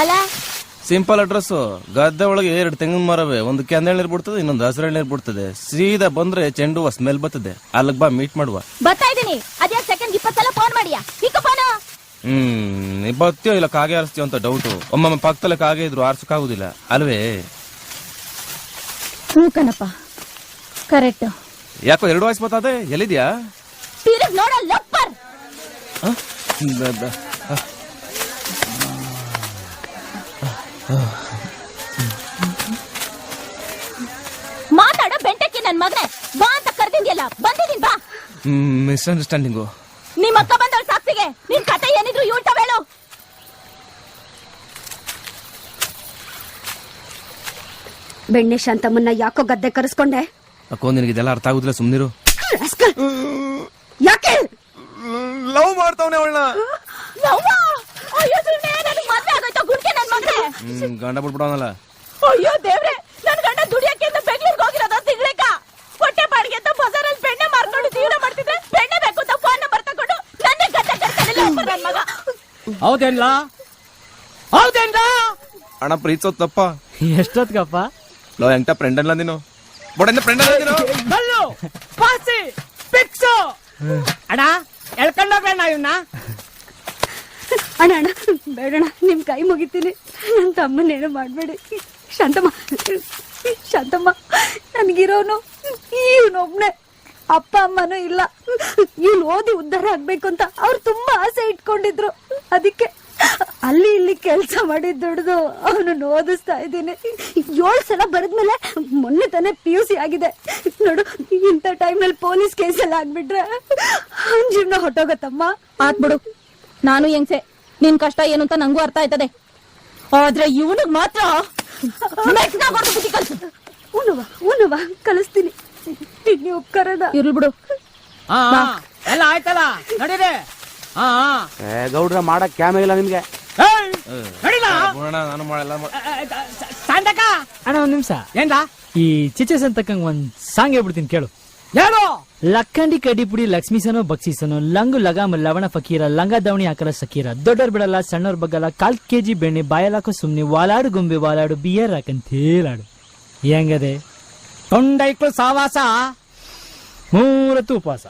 ಅಲ್ಲ simple address ಗದ್ದೆ ಒಳಗೆ ಎರಡು ತೆಂಗಿನ ಮರವೆ. ಒಂದು ಕೆಂದೆಳ್ ನೀರು ಬಿಡ್ತದೆ ಇನ್ನೊಂದು ಹಸಿರು ನೀರು ಬಿಡ್ತದೆ. ಸೀದಾ ಬಂದ್ರೆ ಚೆಂಡು ಹೂವ ಸ್ಮೆಲ್ ಬರ್ತದೆ. ಅಲ್ಲಿಗೆ ಬಾ ಮೀಟ್ ಮಾಡುವ. ಬರ್ತಾ ಇದೀನಿ ಅದೇ ಸೆಕೆಂಡ್ ಇಪ್ಪತ್ತು ಸಲ ಫೋನ್ ಮಾಡಿಯಾ? ಈಗ ಫೋನ್ ಹ್ಮ್ ನೀ ಬರ್ತೀಯೋ ಇಲ್ಲ ಕಾಗೆ ಆರಿಸ್ತೀಯೋ ಅಂತ ಡೌಟು ಒಮ್ಮೊಮ್ಮೆ ಪಕ್ಕದಲ್ಲಿ ಕಾಗೆ ಇದ್ರು ಆರ್ಸಕ್ಕಾಗುದಿಲ್ಲ. ಅಲ್ವೇ? ಹ್ಞೂ ಕಣಪ್ಪ. ಕರೆಕ್ಟ್ ಯಾಕೋ ಎರಡು ವಯಸ್ಸು ಬರ್ತದೆ? ಎಲ್ಲಿದ್ಯಾ? ಲಪ್ಪರ್. ಮಾತಾಡೋ ಬೆಂಟಕ್ಕೆ ನನ್ ಮಗನೇ. ಬಾ ಅಂತ ಕರೆದಿದ್ಯಲ್ಲ ಬಂದಿದೀನಿ ಬಾ. ಮಿಸ್ಅಂಡರ್ಸ್ಟ್ಯಾಂಡಿಂಗು ನಿಮ್ ಅಕ್ಕ ಬಂದವಳ ಸಾಕ್ಷಿಗೆ. ನಿನ್ ಕತೆ ಏನಿದ್ರು ಇವ್ಳ್ತ ಹೇಳು. ಬೆಣ್ಣೆ ಶಾಂತಮ್ಮನ್ನ ಯಾಕೋ ಗದ್ದೆ ಕರೆಸ್ಕೊಂಡೆ? ಅಕ್ಕೋ ನಿನಗೆ ಇದೆಲ್ಲ ಅರ್ಥ ಆಗುದಿಲ್ಲ ಸುಮ್ನಿರು. ರಾಸ್ಕಲ್! ಯಾಕೆ? ಲವ್ ಮಾಡ್ತಾವನೆ ಅವಳನ್ನ. ಯವ್ವ! ಅಯ್ಯೋ ಸುಮ್ನೆ ನನ್ಗ್ ಮದ್ವೆ ಆಗೋಯ್ತು ಗುಡ್ಕೆ ನನ್ ಮಗನೇ ಹ್ಮ್ ಗಂಡ ಬಿಟ್ಬಿಡೋನಲ್ಲ. ಅಯ್ಯೋ ದೇವ್ರೆ ನನ್ ಗಂಡ ದುಡಿಯಕ್ಕೆ ಅಂತ ಬೆಂಗಳೂರಿಗೆ ಹೋಗಿರೋದ ತಿಂಗ್ಳಕ. ಹೊಟ್ಟೆ ಬಾಡಿಗೆ ಅಂತ ಬಜಾರಲ್ಲಿ ಬೆಣ್ಣೆ ಮಾರ್ಕೊಂಡು ಜೀವನ ಮಾಡ್ತಿದ್ರೆ ಬೆಣ್ಣೆ ಬೇಕು ಅಂತ ಫೋನ್ ನಂಬರ್ ತಗೊಂಡು ನನ್ನೇ ಗದ್ದೆ ಕರ್ತಾನಿಲ್ಲ ನನ್ ಮಗ. ಹೌದೇನ್ಲ? ಹೌದೇನ್ಲ? ಅಣ್ಣ ಪ್ರೀತಿಸೋದ್ ತಪ್ಪ ಎಷ್ಟೊತ್ಗಪ್ಪ? ಲೋ ಎಂಟ ಫ್ರೆಂಡ್ ಅಲ್ಲ ನೀನು? ಬೊಡೆಂದ ಫ್ರೆಂಡ್ ಅಲ್ಲ ನೀನು? ಬಲ್ಲೋ ಪಾಸಿ ಪಿಕ್ಸು. ಅಣ್ಣ ಎಳ್ಕೊಂಡೋಗ್ಬೇಡ ಇವನ್ನ ಅಣ್ಣ ಅಣ್ಣ ಬೇಡಣ್ಣ ನಿಮ್ ಕೈ ಮುಗಿತೀನಿ. ನನ್ನ ತಮ್ಮನೇನು ಮಾಡಬೇಡಿ. ಶಾಂತಮ್ಮ ಶಾಂತಮ್ಮ, ನನ್ಗಿರೋನು ಇವನೊಬ್ನೇ ಅಪ್ಪ, ಅಮ್ಮನೂ ಇಲ್ಲ. ಇವ್ನು ಓದಿ ಉದ್ಧಾರ ಆಗ್ಬೇಕು ಅಂತ ಅವ್ರು ತುಂಬಾ ಆಸೆ ಇಟ್ಕೊಂಡಿದ್ರು. ಅದಕ್ಕೆ ಅಲ್ಲಿ ಇಲ್ಲಿ ಕೆಲಸ ಮಾಡಿ ದುಡ್ದು ಅವನನ್ನು ಓದಿಸ್ತಾ ಇದ್ದೀನಿ. ಏಳು ಸಲ ಬರೆದ್ಮೇಲೆ ಮೊನ್ನೆ ತಾನೇ ಪಿ ಯು ಸಿ ಆಗಿದೆ. ನೋಡು, ಇಂಥ ಟೈಮಲ್ಲಿ ಪೊಲೀಸ್ ಕೇಸಲ್ಲಿ ಆಗ್ಬಿಟ್ರೆ ಅವ್ನ ಜೀವನ ಹೊಟ್ಟೋಗತ್ತಮ್ಮ. ಆತ್ ಬಿಡು. ನಾನು ಹೆಂಗ್ಸೆ ನಿನ್ ಕಷ್ಟ ಏನು ಅಂತ ನಂಗೂ ಅರ್ಥ ಆಯ್ತದೆ. ಆದ್ರೆ ಇವನಿಗ್ ಮಾತ್ರ ಉಣ್ಣುವ ಉಣ್ಣುವ ಕಲಿಸ್ತೀನಿ. ನೀವು ಉಪಕಾರದ ಇರ್ಲಿ ಬಿಡು. ಹಾ ಹಾ. ಎಲ್ಲ ಆಯ್ತಲ್ಲ? ನಡೀರಿ. ಹಾ ಹಾ. ಏ ಗೌಡ್ರ ಮಾಡಕ್ ಕ್ಯಾಮೆ ಇಲ್ಲ ನಿಮ್ಗೆ. ಏಯ್, ನಡೀಲ ನೋಡೋಣ ನಾನು ಮಾಡಲ್ಲ ಮಾಡ್- ಸಾಂತಕ ಅಣ್ಣ ಒಂದ್ ನಿಮಿಷ. ಏನ್ರಾ ಈ ಚಿಚಸ್ ಅಂತಕ್ಕಂಗ್ ಒಂದ್ ಸಾಂಗ್ ಹೇಳ್ಬಿಡ್ತೀನಿ ಕೇಳು. ಲಕ್ಕಂಡಿ ಕಡ್ಡಿಪುಡಿ, ಲಕ್ಷ್ಮೀಸನು, ಬಕ್ಷಿಸನು, ಲಂಗು ಲಗಾಮ, ಲವಣ ಫಕೀರ, ಲಂಗ ದವಣಿ ಹಾಕಲ ಸಕೀರ, ದೊಡ್ಡೋರ್ ಬಿಡಲ್ಲ ಸಣ್ಣವ್ರ ಬಗ್ಗಲ್ಲ, ಕಾಲ್ ಕೆಜಿ ಬೆಣ್ಣೆ ಬಾಯಲಾಕೋ ಸುಮ್ನೆ, ವಾಲಾಡು ಗೊಂಬೆ, ವಾಲಾಡು ಬಿಯರ್ ಹಾಕಂತ ಹೇಳಾಡು ಹೆಂಗದೆ? ತೊಂಡೈಕ್ಳು ಸಾವಾಸ, ಮೂರತ್ತು ಉಪವಾಸ.